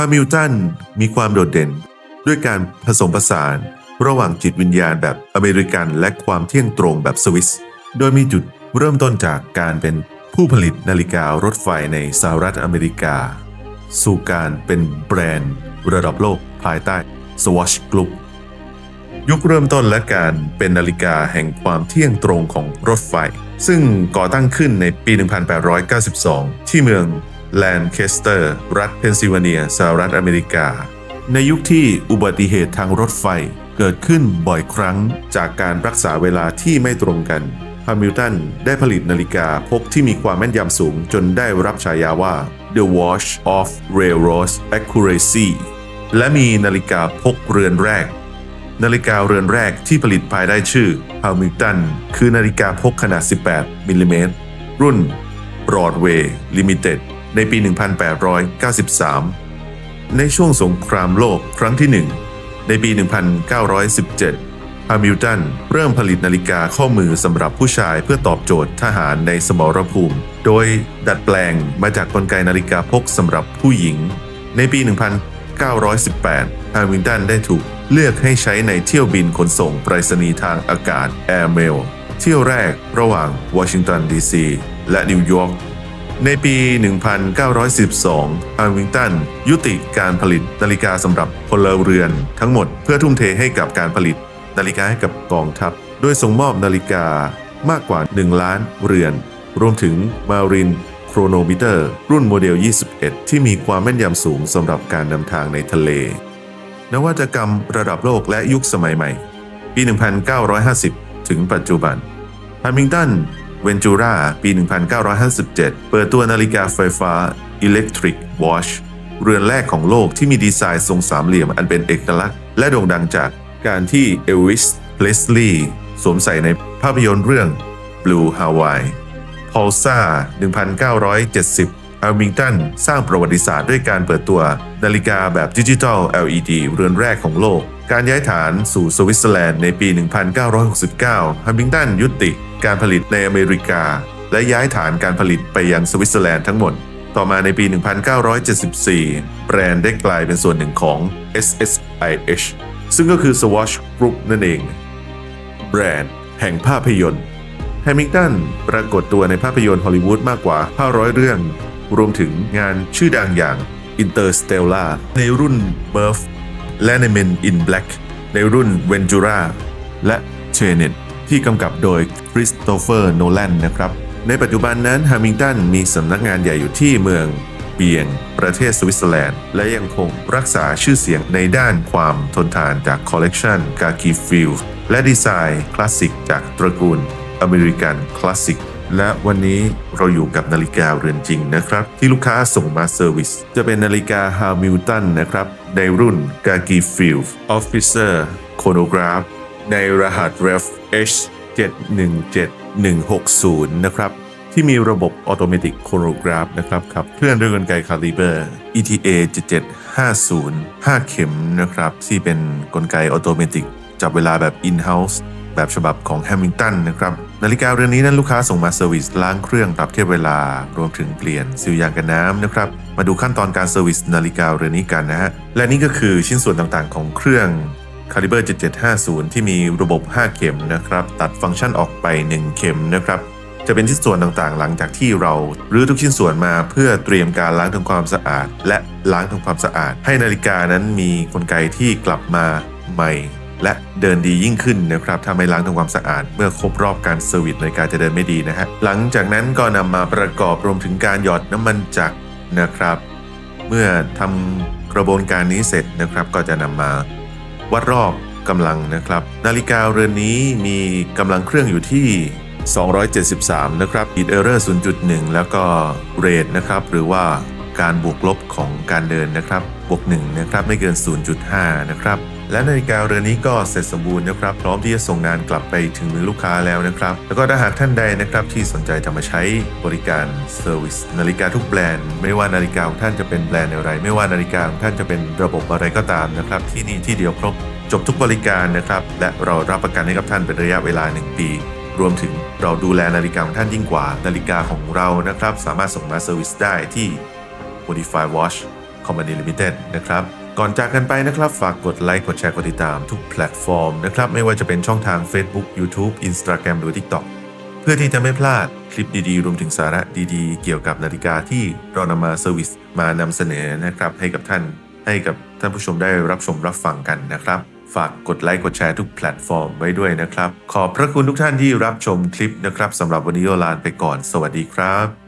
ฮามิลตันมีความโดดเด่น ด้วยการผสมผสาน ระหว่างจิตวิญญาณแบบอเมริกันและความเที่ยงตรงแบบสวิส โดยมีจุดเริ่มต้นจากการเป็นผู้ผลิตนาฬิการถไฟในสหรัฐอเมริกา สู่การเป็นแบรนด์ระดับโลกภายใต้ Swatch Group ยุคเริ่มต้นและการเป็นนาฬิกาแห่งความเที่ยงตรงของรถไฟ ซึ่งก่อตั้งขึ้นในปี 1892 ที่เมือง แลนเคสเตอร์ รัฐเพนซิลเวเนียสหรัฐอเมริกา ในยุคที่อุบัติเหตุทางรถไฟเกิดขึ้นบ่อยครั้งจากการรักษาเวลาที่ไม่ตรงกันฮามิลตันได้ผลิตนาฬิกาพกที่มีความแม่นยำสูงจนได้รับฉายาว่า The Watch of Railroad Accuracy และมีนาฬิกาพกเรือนแรก นาฬิกาเรือนแรกที่ผลิตภายได้ชื่อ Hamilton คือนาฬิกาพกขนาด 18 มิลลิเมตรรุ่น Broadway Limited ในปี 1893 ในช่วงสงครามโลกครั้งที่ 1 ในปี 1917ฮามิลตันเริ่มผลิตนาฬิกาข้อมือสำหรับผู้ชายเพื่อตอบโจทย์ทหารในสมรภูมิ โดยดัดแปลงมาจากกลไกนาฬิกาพกสำหรับผู้หญิง ในปี 1918 ฮามิลตันได้ถูกเลือกให้ใช้ในเที่ยวบินขนส่งไปรษณีย์ทางอากาศ Air Mail เที่ยวแรกระหว่างวอชิงตันดีซีและนิวยอร์ก ในปี 1912ฮามิลตัน ยุติการผลิตนาฬิกาสำหรับพลเรือนทั้งหมดเพื่อทุ่มเทให้กับการผลิตนาฬิกาให้กับกองทัพ โดยส่งมอบนาฬิกามากกว่า 1 ล้านเรือน รวมถึงมารินโครโนมิเตอร์ รุ่นโมเดล 21 ที่มีความแม่นยำสูงสำหรับการนำทางในทะเล นวัตกรรมระดับโลกและยุคสมัยใหม่ ปี 1950 ถึงปัจจุบันฮามิงตัน เวนจูราปี 1957 เปิดตัวนาฬิกาไฟฟ้า Electric Watch เรือนแรกของโลกที่มีดีไซน์ทรงสามเหลี่ยมอันเป็นเอกลักษณ์ และโด่งดังจากการที่เอลวิสเพลสลีย์สวมใส่ในภาพยนตร์เรื่อง Blue Hawaii พอลซ่า 1970 อัลมิงตันสร้างประวัติศาสตร์ด้วยการเปิดตัวนาฬิกาแบบดิจิทัล LED เรือนแรกของโลก การย้ายฐานสู่สวิตเซอร์แลนด์ในปี 1969 ฮัมมิงตันยุติ การผลิตในอเมริกา และย้ายฐานการผลิตไปยังสวิตเซอร์แลนด์ทั้งหมด ต่อมาในปี 1974 แบรนด์ได้กลายเป็นส่วนหนึ่งของ SSIH ซึ่งก็คือ Swatch Group นั่นเอง แบรนด์แห่งภาพยนตร์แฮมิงตันปรากฏตัวในภาพยนตร์ฮอลลีวูดมากกว่า 500 เรื่อง รวมถึงงานชื่อดังอย่าง Interstellar ในรุ่น Murph และใน Men in Black ในรุ่น Ventura และ Tenet ที่กำกับโดยคริสโตเฟอร์โนแลนนะครับ ในปัจจุบันนั้นฮามิงตันมีสำนักงานใหญ่อยู่ที่เมืองเบียง ประเทศสวิตเซอร์แลนด์ และยังคงรักษาชื่อเสียงในด้านความทนทานจากคอลเลกชันกากีฟิลและดีไซน์คลาสสิกจากตระกูลอเมริกันคลาสสิกและวันนี้เราอยู่กับนาฬิกาเรือนจริงนะครับ ที่ลูกค้าส่งมาเซอร์วิส จะเป็นนาฬิกาฮามิลตันนะครับ ในรุ่น g a g i f i e l d Officer Chronograph ในรหัส Ref H 717160 นะครับ ที่มีระบบ Automatic Chronograph นะครับขับเคลื่อนด้วยกลไกคาลิเบอร์ ETA 7750 5 เข็มนะครับ ที่เป็นกลไกออโตเมติกจับเวลาแบบ In-house แบบฉบับของแฮมิงตันนะครับ นาฬิกาเรือนนี้นั้นลูกค้าส่งมาเซอร์วิสล้างเครื่องปรับเทียบเวลา รวมถึงเปลี่ยนซิลยางกันน้ำนะครับ มาดูขั้นตอนการเซอร์วิสนาฬิกาเรือนนี้กันนะฮะ และนี่ก็คือชิ้นส่วนต่างๆของเครื่อง Caliber 7750 ที่มีระบบ 5 เข็มนะครับ ตัดฟังก์ชันออกไป 1 เข็มนะครับ จะเป็นชิ้นส่วนต่างๆ หลังจากที่เรารื้อทุกชิ้นส่วนมาเพื่อเตรียมการล้างทำความสะอาด และล้างทำความสะอาด ให้นาฬิกานั้นมีกลไกที่กลับมาใหม่ และเดินดียิ่งขึ้นนะครับถ้าไม่ล้างทำความสะอาด เมื่อครบรอบการเซอร์วิสนาฬิกาจะเดินไม่ดีนะฮะหลังจากนั้นก็นำมาประกอบรวมถึงการหยอดน้ำมันจักรนะครับ เมื่อทำกระบวนการนี้เสร็จนะครับก็จะนำมา วัดรอบกำลังนะครับ นาฬิกาเรือนนี้มีกำลังเครื่องอยู่ที่ 273 นะครับ Heat Error 0.1 แล้วก็เรทนะครับ หรือว่าการบวกลบของการเดินนะครับ บวก 1 นะครับ ไม่เกิน 0.5 นะครับ และนาฬิกาเรือนนี้ก็เสร็จสมบูรณ์นะครับ พร้อมที่จะส่งงานกลับไปถึงมือลูกค้าแล้วนะครับ แล้วก็ถ้าหากท่านใดนะครับที่สนใจจะมาใช้บริการเซอร์วิสนาฬิกาทุกแบรนด์ ไม่ว่านาฬิกาของท่านจะเป็นแบรนด์อะไร ไม่ว่านาฬิกาของท่านจะเป็นระบบอะไรก็ตามนะครับ ที่นี่ที่เดียวครบจบทุกบริการนะครับ และเรารับประกันให้กับท่านเป็นระยะเวลา 1 ปี รวมถึงเราดูแลนาฬิกาของท่านยิ่งกว่า นาฬิกาของเรานะครับ สามารถส่งมาเซอร์วิสได้ที่ Modify Watch Company Limited นะครับ ก่อนจากกันไปนะครับ ฝากกดไลค์กดแชร์กดติดตามทุกแพลตฟอร์มนะครับ ไม่ว่าจะเป็นช่องทาง Facebook YouTube Instagram หรือ TikTok เพื่อที่จะไม่พลาดคลิปดีๆ รวมถึงสาระดีๆ เกี่ยวกับนาฬิกาที่เรานำมาเซอร์วิสมานำเสนอนะครับ ให้กับท่านให้กับท่านผู้ชมได้รับชมรับฟังกันนะครับ ฝากกดไลค์กดแชร์ทุกแพลตฟอร์มไว้ด้วยนะครับ ขอบพระคุณทุกท่านที่รับชมคลิปนะครับสำหรับวันนี้โอลานไปก่อน สวัสดีครับ